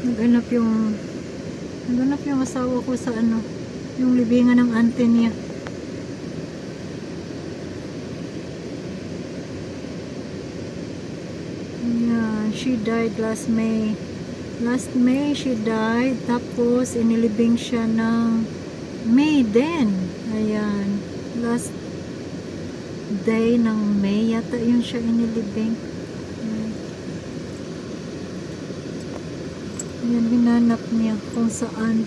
Naghanap yung naghanap yung asawa ko sa ano, yung libingan ng ante niya. Ayan, she died last May. Last May she died, tapos inilibing siya ng May din. Ayan, last day ng May yata yun siya inilibing. Ayan. Ayan, hinanap niya kung saan.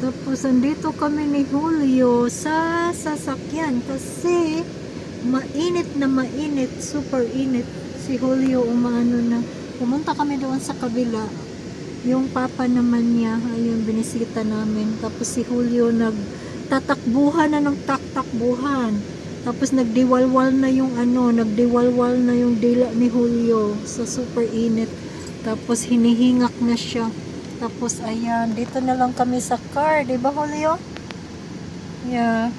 Tapos, andito kami ni Julio sa sasakyan kasi mainit na mainit, super init. Si Julio umano na. Pumunta kami doon sa kabila. Yung papa naman niya, ayun, binisita namin. Tapos si Julio nagtatakbuhan na ng taktakbuhan. Tapos nagdiwalwal na yung ano, nagdiwalwal na yung dila ni Julio sa super init. Tapos hinihingak na siya. Tapos ayan, dito na lang kami sa car, 'di ba Julio? Yeah.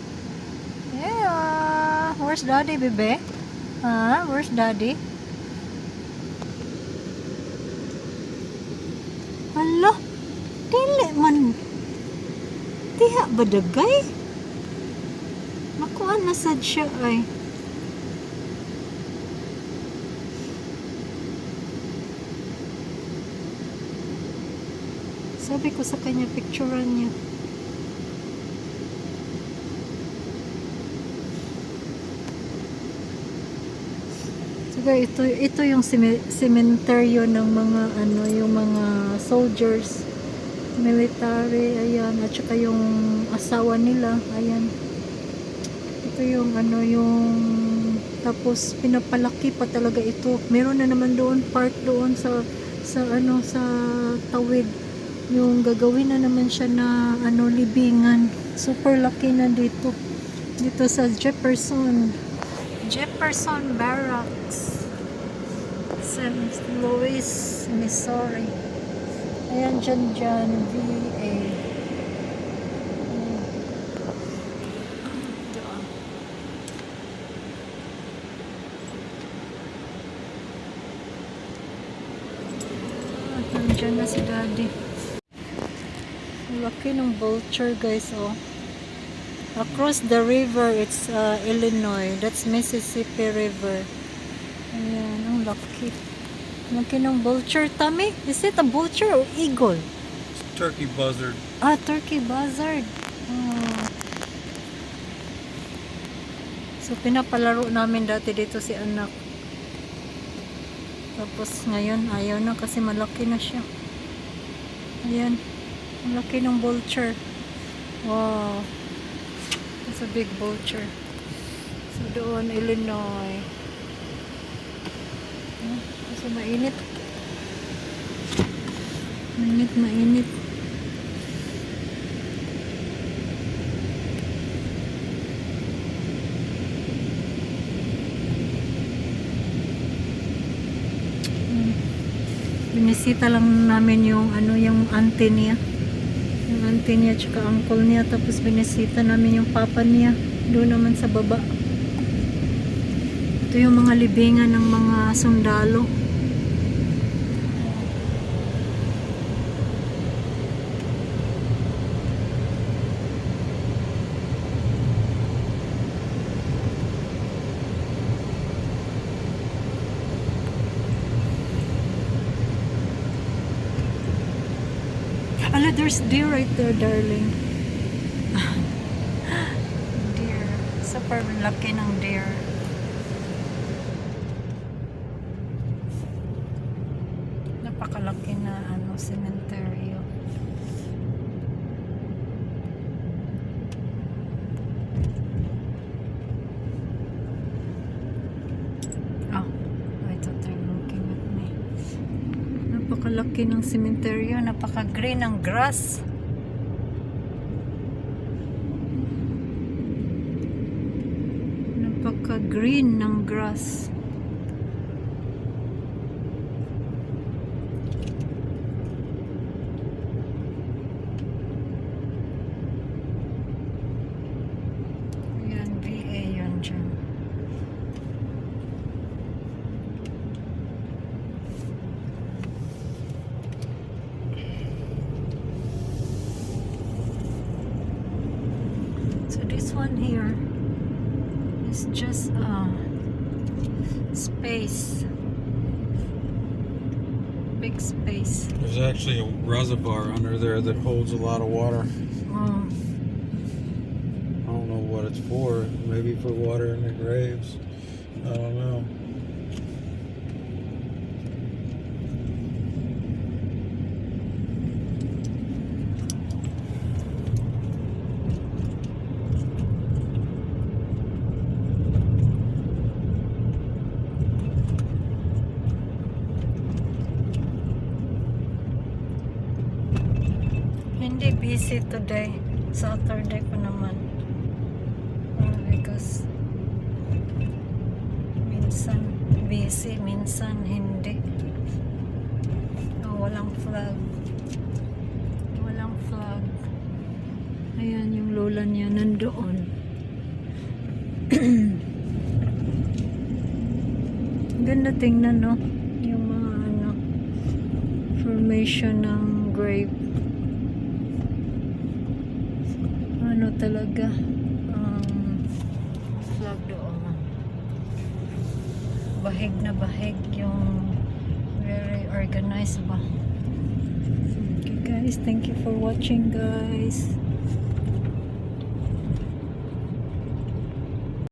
Yeah. Where's Daddy, bebe? Ha? Where's Daddy? Hala, dili man. Tiha ba dagay? Nakuha na sad siya ay. Sabi ko sa kanya, picturean niya. Saka ito, ito yung cementerio ng mga ano, yung mga soldiers, military, ayan, at saka yung asawa nila, ayan. Ito yung ano, yung tapos pinapalaki pa talaga ito. Meron na naman doon part doon sa sa ano sa tawid yung gagawin na naman siya na ano libingan. Super laki na dito. Dito sa Jefferson. Jefferson Barracks. St. Louis Missouri. Ayan dyan dyan VA nandyan na si daddy laki ng vulture guys oh. Across the river it's uh, Illinois. That's Mississippi River. Ayan ang laki. Laki ng vulture. Tami is it a vulture or eagle? Turkey buzzard. ah turkey buzzard. Oh. so pinapalaro namin dati dito si anak. Tapos ngayon ayaw na kasi malaki na siya. Ayan laki ng vulture. Wow. It's a big vulture. So doon Illinois. Kasi mainit. Mainit mainit. Hmm. binisita lang namin yung ano yung auntie niya auntie niya tsaka uncle niya. Tapos binisita namin yung papa niya doon naman sa baba. Ito yung mga libingan ng mga sundalo there's deer right there, darling. deer. Super laki ng deer. Napakalaki na ano, cementerio. Napakalaki ng cementerio, napaka-green ng grass. Napaka-green ng grass. One here. It's just uh, space. Big space. There's actually a reservoir under there that holds a lot of water. Um, I don't know what it's for. Maybe for water in the graves. I don't know. Hindi busy today. Saturday pa naman. Uh, because minsan busy, minsan hindi. Oh, walang flag. Walang flag. Ayan yung lola niya nandoon. Ganda tingnan no. Yung mga ano formation ng grave. Talaga um, flag doon. Bahig na bahig yung very organized ba. Okay guys, thank you for watching guys.